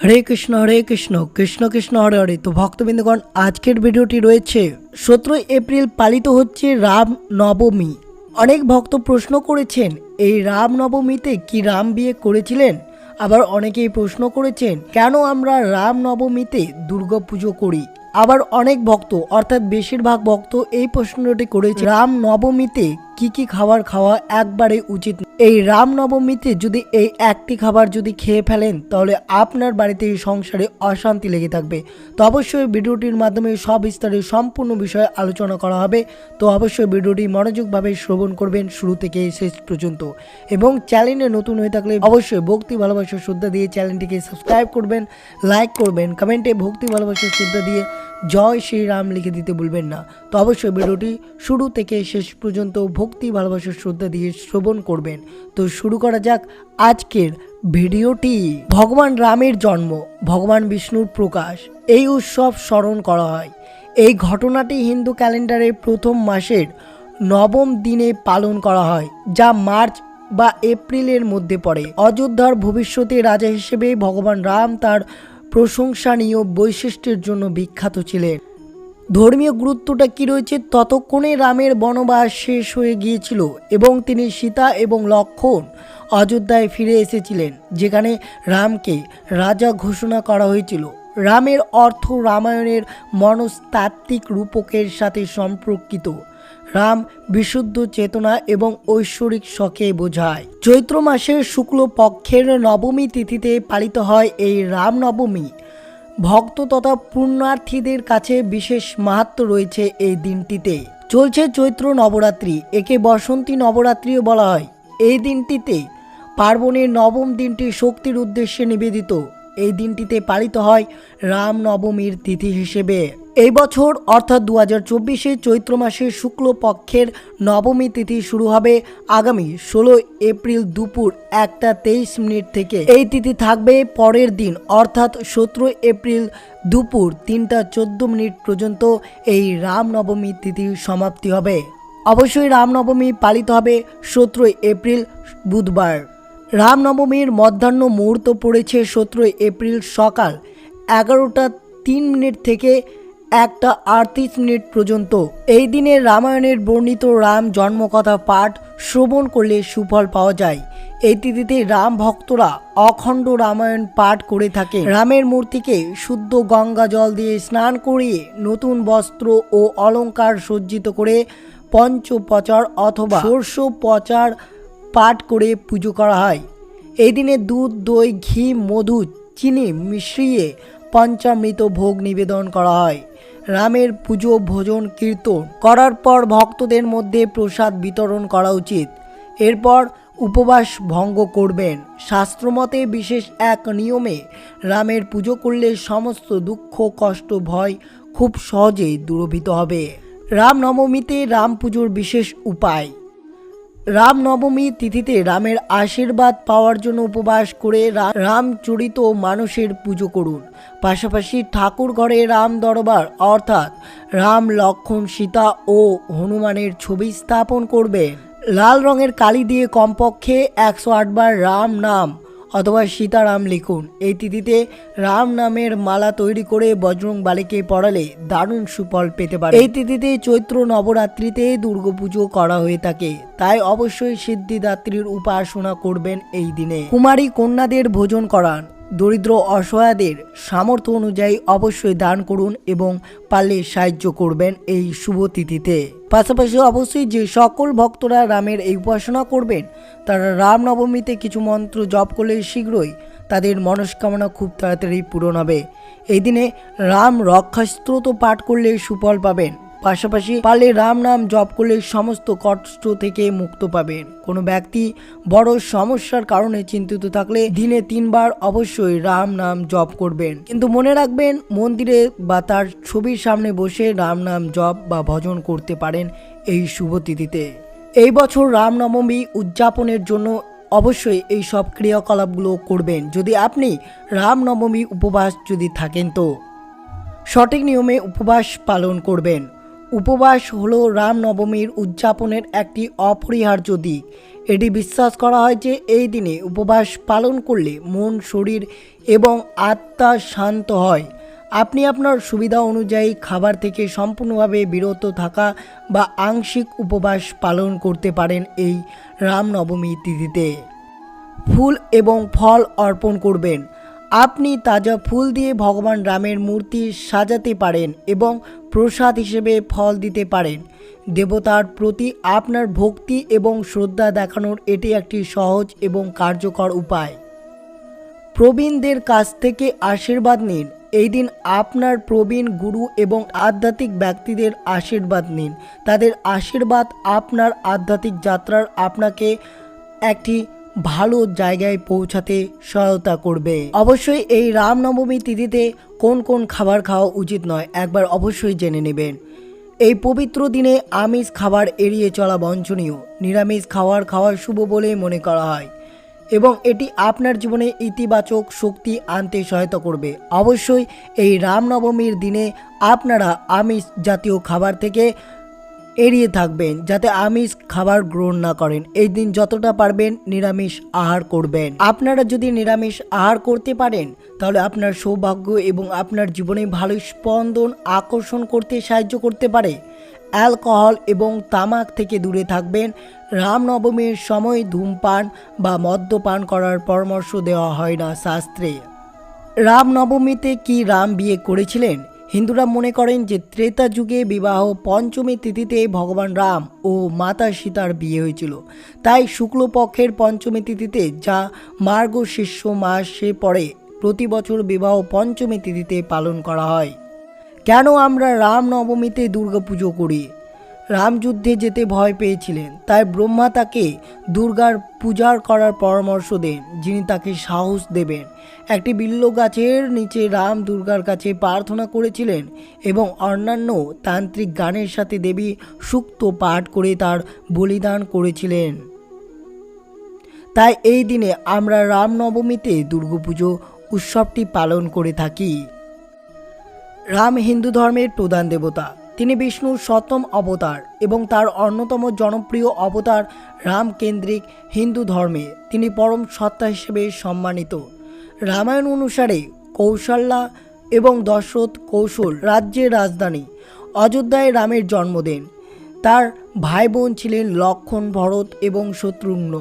হরে কৃষ্ণ হরে কৃষ্ণ কৃষ্ণ কৃষ্ণ, হরে হরে। তো ভক্তবৃন্দগণ, আজকের ভিডিওটি রয়েছে সতেরোই এপ্রিল পালিত হচ্ছে রাম নবমী। অনেক ভক্ত প্রশ্ন করেছেন, এই রাম নবমীতে কি রাম বিয়ে করেছিলেন? আবার অনেকেই প্রশ্ন করেছেন, কেন আমরা রাম নবমীতে দুর্গা পুজো করি? আবার অনেক ভক্ত, অর্থাৎ বেশিরভাগ ভক্ত এই প্রশ্নটি করেছে, রাম নবমীতে কি কি খাবার খাওয়া একবারে উচিত এই রাম নবমীতে যদি এই একটি খাবার যদি খেয়ে ফেলেন, তাহলে আপনার বাড়িতে এই সংসারে অশান্তি লেগে থাকবে। তো অবশ্যই ভিডিওটির মাধ্যমে সব বিস্তারে সম্পূর্ণ বিষয়ে আলোচনা করা হবে। তো অবশ্যই ভিডিওটি মনোযোগভাবে শ্রবণ করবেন শুরু থেকে শেষ পর্যন্ত। এবং চ্যানেলে নতুন হয়ে থাকলে অবশ্যই ভক্তি, ভালোবাসা, শ্রদ্ধা দিয়ে চ্যানেলটিকে সাবস্ক্রাইব করবেন, লাইক করবেন, কমেন্টে ভক্তি, ভালোবাসা, শ্রদ্ধা দিয়ে জয় শ্রীরাম লিখে দিতে ভুলবেন না। তো অবশ্যই ভিডিওটি শুরু থেকে শেষ পর্যন্ত ভক্তি, ভালোবাসার শ্রদ্ধা দিয়ে শ্রবণ করবেন। তো শুরু করা যাক আজকের ভিডিওটি। ভগবান রামের জন্ম, ভগবান বিষ্ণুর প্রকাশ, এই উৎসব স্মরণ করা হয়। এই ঘটনাটি হিন্দু ক্যালেন্ডারের প্রথম মাসের নবম দিনে পালন করা হয়, যা মার্চ বা এপ্রিলের মধ্যে পড়ে। অযোধ্যার ভবিষ্যতে রাজা হিসেবে ভগবান রাম তার প্রশংসনীয় বৈশিষ্ট্যের জন্য বিখ্যাত ছিলেন। ধর্মীয় গুরুত্বটা কি রয়েছে ততক্ষণে রামের বনবাস শেষ হয়ে গিয়েছিল এবং তিনি সীতা এবং লক্ষণ অযোধ্যায় ফিরে এসেছিলেন, যেখানে রামকে রাজা ঘোষণা করা হয়েছিল। রামের অর্থ রামায়ণের মনস্তাত্ত্বিক রূপকের সাথে সম্পর্কিত। রাম বিশুদ্ধ চেতনা এবং ঐশ্বরিক শখে বোঝায়। চৈত্র মাসের শুক্ল পক্ষের নবমী তিথিতে পালিত হয় এই রাম নবমী। ভক্ত তথা পুণ্যার্থীদের কাছে বিশেষ মাহাত্ম রয়েছে এই দিনটিতে। চলছে চৈত্র নবরাত্রি, একে বসন্তী নবরাত্রিও বলা হয়। এই দিনটিতে পার্বণের নবম দিনটি শক্তির উদ্দেশ্যে নিবেদিত। এই দিনটিতে পালিত হয় রাম নবমীর তিথি হিসেবে। এই বছর, অর্থাৎ দু হাজার চব্বিশে চৈত্র মাসের শুক্লপক্ষের নবমী তিথি শুরু হবে আগামী ষোলো এপ্রিল দুপুর একটা তেইশ মিনিট থেকে। এই তিথি থাকবে পরের দিন, অর্থাৎ সতেরো এপ্রিল দুপুর তিনটা চোদ্দ মিনিট পর্যন্ত এই রামনবমী তিথির সমাপ্তি হবে। অবশ্যই রামনবমী পালিত হবে সতেরোই এপ্রিল, বুধবার। রামনবমীর মধ্যাহ্ন মুহূর্ত পড়েছে সতেরোই এপ্রিল সকাল এগারোটা তিন মিনিট থেকে একটা আটত্রিশ মিনিট পর্যন্ত এই দিনে রামায়ণের বর্ণিত রাম জন্মকথা পাঠ শ্রবণ করলে সুফল পাওয়া যায়। এই তিথিতে রাম ভক্তরা অখণ্ড রামায়ণ পাঠ করে থাকে রামের মূর্তিকে শুদ্ধ গঙ্গা জল দিয়ে স্নান করিয়ে নতুন বস্ত্র ও অলংকার সজ্জিত করে পঞ্চপচার অথবা সর্ষ পচার পাঠ করে পুজো করা হয়। এই দিনে দুধ, দই, ঘি, মধু, চিনি মিশিয়ে পঞ্চামৃত ভোগ নিবেদন করা হয়। রামের পুজো, ভোজন, কীর্তন করার পর ভক্তদের মধ্যে প্রসাদ বিতরণ করা উচিত। এরপর উপবাস ভঙ্গ করবেন। শাস্ত্রমতে বিশেষ এক নিয়মে রামের পুজো করলে সমস্ত দুঃখ, কষ্ট, ভয় খুব সহজেই দূরভীত হবে। রামনবমীতে রাম পুজোর বিশেষ উপায়। রামনবমী তিথিতে রামের আশীর্বাদ পাওয়ার জন্য উপবাস করে রামচরিত মানুষের পুজো করুন। পাশাপাশি ঠাকুর ঘরে রাম দরবার, অর্থাৎ রাম লক্ষণ সীতা ও হনুমানের ছবি স্থাপন করবেন। লাল রঙের কালি দিয়ে কমপক্ষে একশো আটবার রাম নাম অথবা সীতারাম লিখুন। এই তিথিতে রাম নামের মালা তৈরি করে বজরং বালিকে পড়ালে দারুণ সুফল পেতে পারে। এই তিথিতে চৈত্র নবরাত্রিতে দুর্গাপুজো করা হয়ে থাকে। তাই অবশ্যই সিদ্ধিদাত্রীর উপাসনা করবেন এই দিনে। কুমারী কন্যাদের ভোজন করান। দরিদ্র অসহায়দের সামর্থ্য অনুযায়ী অবশ্যই দান করুন এবং পারলে সাহায্য করবেন এই শুভ তিথিতে। পাশাপাশি অবশ্যই যে সকল ভক্তরা রামের এই উপাসনা করবেন, তারা রামনবমীতে কিছু মন্ত্র জপ করলে শীঘ্রই তাদের মনস্কামনা খুব তাড়াতাড়ি পূরণ হবে। এই দিনে রাম রক্ষাস্ত্রোত পাঠ করলে সুফল পাবেন। পাশাপাশি পারলে রাম নাম জপ করলে সমস্ত কষ্ট থেকে মুক্ত পাবেন কোনো ব্যক্তি বড় সমস্যার কারণে চিন্তিত থাকলে দিনে তিনবার অবশ্যই রাম নাম জপ করবেন। কিন্তু মনে রাখবেন, মন্দিরে বা তার ছবির সামনে বসে রাম নাম জপ বা ভজন করতে পারেন এই শুভ তিথিতে। এই বছর রামনবমী উদযাপনের জন্য অবশ্যই এই সব ক্রিয়াকলাপগুলো করবেন। যদি আপনি রামনবমী উপবাস যদি থাকেন তো। সঠিক নিয়মে উপবাস পালন করবেন। উপবাস হলো রামনবমীর উদযাপনের একটি অপরিহার্য দিক। এটি বিশ্বাস করা হয় যে এই দিনে উপবাস পালন করলে মন, শরীর এবং আত্মা শান্ত হয়। আপনি আপনার সুবিধা অনুযায়ী খাবার থেকে সম্পূর্ণভাবে বিরত থাকা বা আংশিক উপবাস পালন করতে পারেন এই রামনবমী তিথিতে। ফুল এবং ফল অর্পণ করবেন। আপনি তাজা ফুল দিয়ে ভগবান রামের মূর্তি সাজাতে পারেন এবং প্রসাদ হিসেবে ফল দিতে পারেন। দেবতার প্রতি আপনার ভক্তি এবং শ্রদ্ধা দেখানোর এটি একটি সহজ এবং কার্যকর উপায়। প্রবীণদের কাছ থেকে আশীর্বাদ নিন। এই দিন আপনার প্রবীণ গুরু এবং আধ্যাত্মিক ব্যক্তিদের আশীর্বাদ নিন। তাদের আশীর্বাদ আপনার আধ্যাত্মিক যাত্রার আপনাকে একটি ভালো জায়গায় পৌঁছাতে সহায়তা করবে। অবশ্যই এই রামনবমী তিথিতে কোন কোন খাবার খাওয়া উচিত নয়, একবার অবশ্যই জেনে নেবেন। এই পবিত্র দিনে আমিষ খাবার এড়িয়ে চলা বঞ্চনীয়। নিরামিষ খাবার খাওয়া শুভ বলে মনে করা হয় এবং এটি আপনার জীবনে ইতিবাচক শক্তি আনতে সহায়তা করবে। অবশ্যই এই রামনবমীর দিনে আপনারা আমিষ জাতীয় খাবার থেকে এড়িয়ে থাকবেন যাতে আমিষ খাবার গ্রহণ না করেন। এই দিন যতটা পারবেন নিরামিষ আহার করবেন। আপনারা যদি নিরামিষ আহার করতে পারেন, তাহলে আপনার সৌভাগ্য এবং আপনার জীবনে ভালো স্পন্দন আকর্ষণ করতে সাহায্য করতে পারে। অ্যালকোহল এবং তামাক থেকে দূরে থাকবেন। রামনবমীর সময় ধূমপান বা মদ্যপান করার পরামর্শ দেওয়া হয় না শাস্ত্রে। রামনবমীতে কি রাম বিয়ে করেছিলেন? হিন্দুরা মনে করেন যে ত্রেতা যুগে বিবাহ পঞ্চমী তিথিতে ভগবান রাম ও মাতা সীতার বিয়ে হয়েছিল। তাই শুক্লপক্ষের পঞ্চমী তিথিতে যা মার্গ শিষ্য মাসে পরে প্রতি বছর বিবাহ পঞ্চমী তিথিতে পালন করা হয়। কেন আমরা রামনবমীতে দুর্গাপুজো করি? রাম যুদ্ধে যেতে ভয় পেয়েছিলেন। তাই ব্রহ্মা তাকে দুর্গার পূজার করার পরামর্শ দেন, যিনি তাকে সাহস দেবেন। একটি বিল্ল গাছের নিচে রাম দুর্গার কাছে প্রার্থনা করেছিলেন এবং অন্যান্য তান্ত্রিক গানের সাথে দেবী সুক্ত পাঠ করে তার বলিদান করেছিলেন। তাই এই দিনে আমরা রামনবমীতে দুর্গাপুজো উৎসবটি পালন করে থাকি। রাম হিন্দু ধর্মের প্রধান দেবতা। তিনি বিষ্ণুর সপ্তম অবতার এবং তার অন্যতম জনপ্রিয় অবতার রামকেন্দ্রিক হিন্দু ধর্মে তিনি পরম সত্তা হিসেবে সম্মানিত। রামায়ণ অনুসারে কৌশল্যা এবং দশরথ কৌশল রাজ্যের রাজধানী অযোধ্যায় রামের জন্মদিন। তার ভাই বোন ছিলেন লক্ষণ ভরত এবং শত্রুঘ্ন।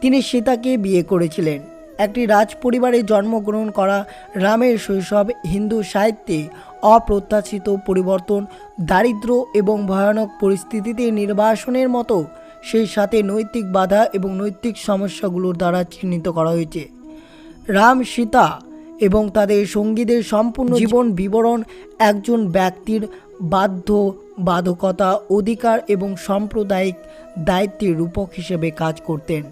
তিনি সীতাকে বিয়ে করেছিলেন। একটি রাজ পরিবারে জন্মগ্রহণ করা রামের শৈশব হিন্দু সাহিত্যে অপ্রত্যাশিত পরিবর্তন দারিদ্র্য এবং ভয়ানক পরিস্থিতিতে নির্বাসনের মতো সেই সাথে নৈতিক বাধা এবং নৈতিক সমস্যাগুলোর দ্বারা চিহ্নিত করা হয়েছে। রাম সীতা এবং তাদের সঙ্গীদের সম্পূর্ণ জীবন বিবরণ একজন ব্যক্তির বাধ্য, বাধকতা, অধিকার এবং সাম্প্রদায়িক দায়িত্বের রূপক হিসেবে কাজ করতেন।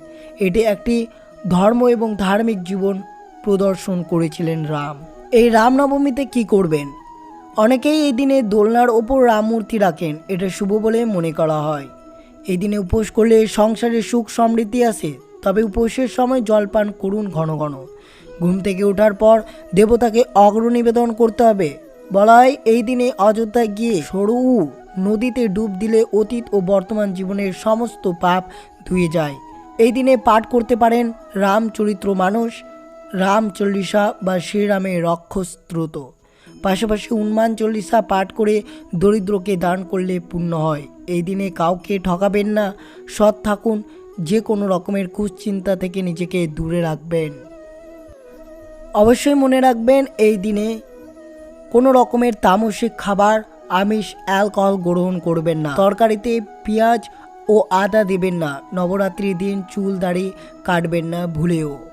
এটি একটি ধর্ম এবং ধার্মিক জীবন প্রদর্শন করেছিলেন রাম। এই রামনবমীতে কি করবেন? অনেকেই এই দিনে দোলনার ওপর রাম মূর্তি রাখেন, এটা শুভ বলে মনে করা হয়। এই দিনে উপোস করলে সংসারে সুখ সমৃদ্ধি আসে, তবে উপোসের সময় জলপান করুন ঘন ঘন। ঘুম থেকে ওঠার পর দেবতাকে অগ্র নিবেদন করতে হবে। বলা হয় এই দিনে অযোধ্যায় গিয়ে সরু নদীতে ডুব দিলে অতীত ও বর্তমান জীবনের সমস্ত পাপ ধুয়ে যায়। এই দিনে পাঠ করতে পারেন রামচরিত্র মানুষ রাম চল্লিশা বা শ্রীরামের রক্ষস্ত্রোত পাশাপাশি উন্মান চল্লিশা পাঠ করে দরিদ্রকে দান করলে পুণ্য হয়। এই দিনে কাউকে ঠকাবেন না, সৎ থাকুন, যে কোনো রকমের কুশ্চিন্তা থেকে নিজেকে দূরে রাখবেন। অবশ্যই মনে রাখবেন, এই দিনে কোনো রকমের তামসিক খাবার, আমিষ, অ্যালকোহল গ্রহণ করবেন না। তরকারিতে পেঁয়াজ ও আদা দেবেন না। নবরাত্রির দিন চুল দাড়ি কাটবেন না ভুলেও।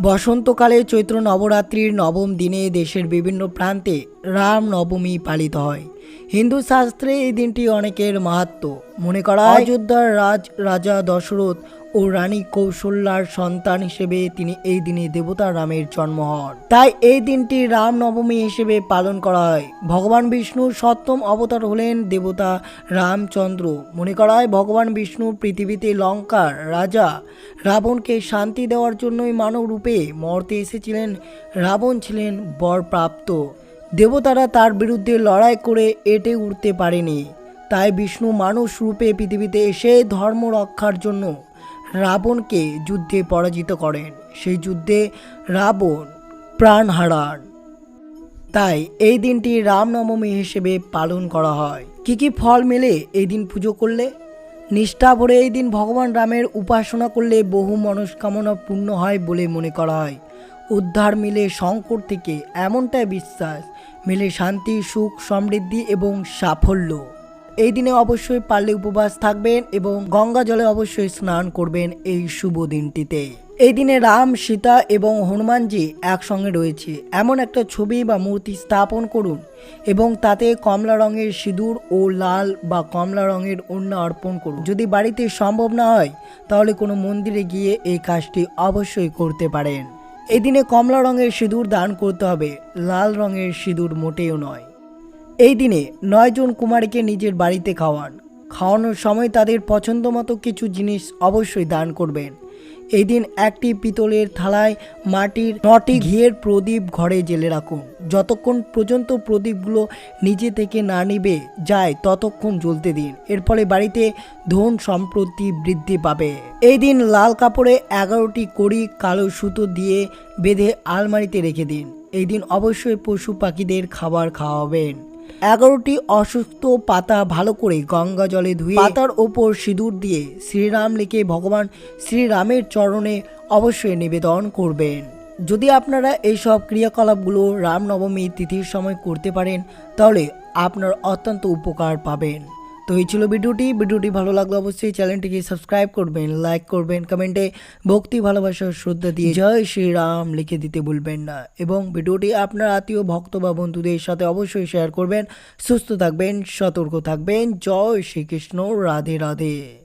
বসন্তকালে চৈত্র নবরাত্রির নবম দিনে দেশের বিভিন্ন প্রান্তে রাম নবমী পালিত হয়। হিন্দু শাস্ত্রে এই দিনটি অনেকের মাহাত্ম মনে করা অযোধ্যার রাজ, রাজা দশরথ ও রানী কৌশল্যার সন্তান হিসেবে তিনি এই দিনে দেবতা রামের জন্ম হন। তাই এই দিনটি রাম নবমী হিসেবে পালন করা হয়। ভগবান বিষ্ণুর সপ্তম অবতার হলেন দেবতা রামচন্দ্র। মনে করা হয় ভগবান বিষ্ণু পৃথিবীতে লঙ্কার রাজা। রাবণকে শান্তি দেওয়ার জন্যই মানব রূপে মর্তে এসেছিলেন। রাবণ ছিলেন বরপ্রাপ্ত। দেবতারা তার বিরুদ্ধে লড়াই করে এটে উঠতে পারেনি। তাই বিষ্ণু মানুষ রূপে পৃথিবীতে এসে ধর্ম রক্ষার জন্য রাবণকে যুদ্ধে পরাজিত করেন। সেই যুদ্ধে রাবণ প্রাণ হারান। তাই এই দিনটি রামনবমী হিসেবে পালন করা হয়। কি কি ফল মেলে এই দিন পুজো করলে? নিষ্ঠা ভরে এই দিন ভগবান রামের উপাসনা করলে বহু মনস্কামনা পূর্ণ হয় বলে মনে করা হয়। উদ্ধার মিলে সংকট থেকে এমনটাই বিশ্বাস মিলে শান্তি, সুখ, সমৃদ্ধি এবং সাফল্য। এই দিনে অবশ্যই পারলে উপবাস থাকবেন এবং গঙ্গা জলে অবশ্যই স্নান করবেন এই শুভ দিনটিতে। এই দিনে রাম, সীতা এবং হনুমানজি একসঙ্গে রয়েছে। এমন একটা ছবি বা মূর্তি স্থাপন করুন এবং তাতে কমলা রঙের সিঁদুর ও লাল বা কমলা রঙের ওড়না অর্পণ করুন। যদি বাড়িতে সম্ভব না হয়, তাহলে কোনো মন্দিরে গিয়ে এই কাজটি অবশ্যই করতে পারেন। এই দিনে কমলা রঙের সিঁদুর দান করতে হবে, লাল রঙের সিঁদুর মোটেও নয়। এই দিনে নয়জন কুমারীকে নিজের বাড়িতে খাওয়ান। খাওয়ানোর সময় তাদের পছন্দ মতো কিছু জিনিস অবশ্যই দান করবেন। এই দিন একটি পিতলের থালায় মাটির নটি ঘিয়ের প্রদীপ ঘরে জেলে রাখুন। যতক্ষণ পর্যন্ত প্রদীপগুলো নিজে থেকে না নিবে, যায় ততক্ষণ জ্বলতে দিন। এর ফলে বাড়িতে ধন সম্পত্তি বৃদ্ধি পাবে। এই দিন লাল কাপড়ে এগারোটি কড়ি কালো সুতো দিয়ে বেঁধে আলমারিতে রেখে দিন। এই দিন অবশ্যই পশু পাখিদের খাবার খাওয়াবেন। এগারোটি অসুস্থ পাতা ভালো করে গঙ্গা জলে ধুয়ে পাতার ওপর সিঁদুর দিয়ে শ্রীরাম লিখে ভগবান শ্রীরামের চরণে অবশ্যই নিবেদন করবেন। যদি আপনারা এইসব ক্রিয়াকলাপগুলো রামনবমী তিথির সময় করতে পারেন, তাহলে আপনার অত্যন্ত উপকার পাবেন। তো এই ছিল ভিডিওটি। ভিডিওটি ভালো লাগলে অবশ্যই চ্যানেলটিকে সাবস্ক্রাইব করবেন, লাইক করবেন, কমেন্টে ভক্তি, ভালোবাসা, শ্রদ্ধা দিয়ে জয় শ্রীরাম লিখে দিতে ভুলবেন না। এবং ভিডিওটি আপনার আত্মীয়, ভক্ত বা বন্ধুদের সাথে অবশ্যই শেয়ার করবেন। সুস্থ থাকবেন, সতর্ক থাকবেন। জয় শ্রীকৃষ্ণ, রাধে রাধে।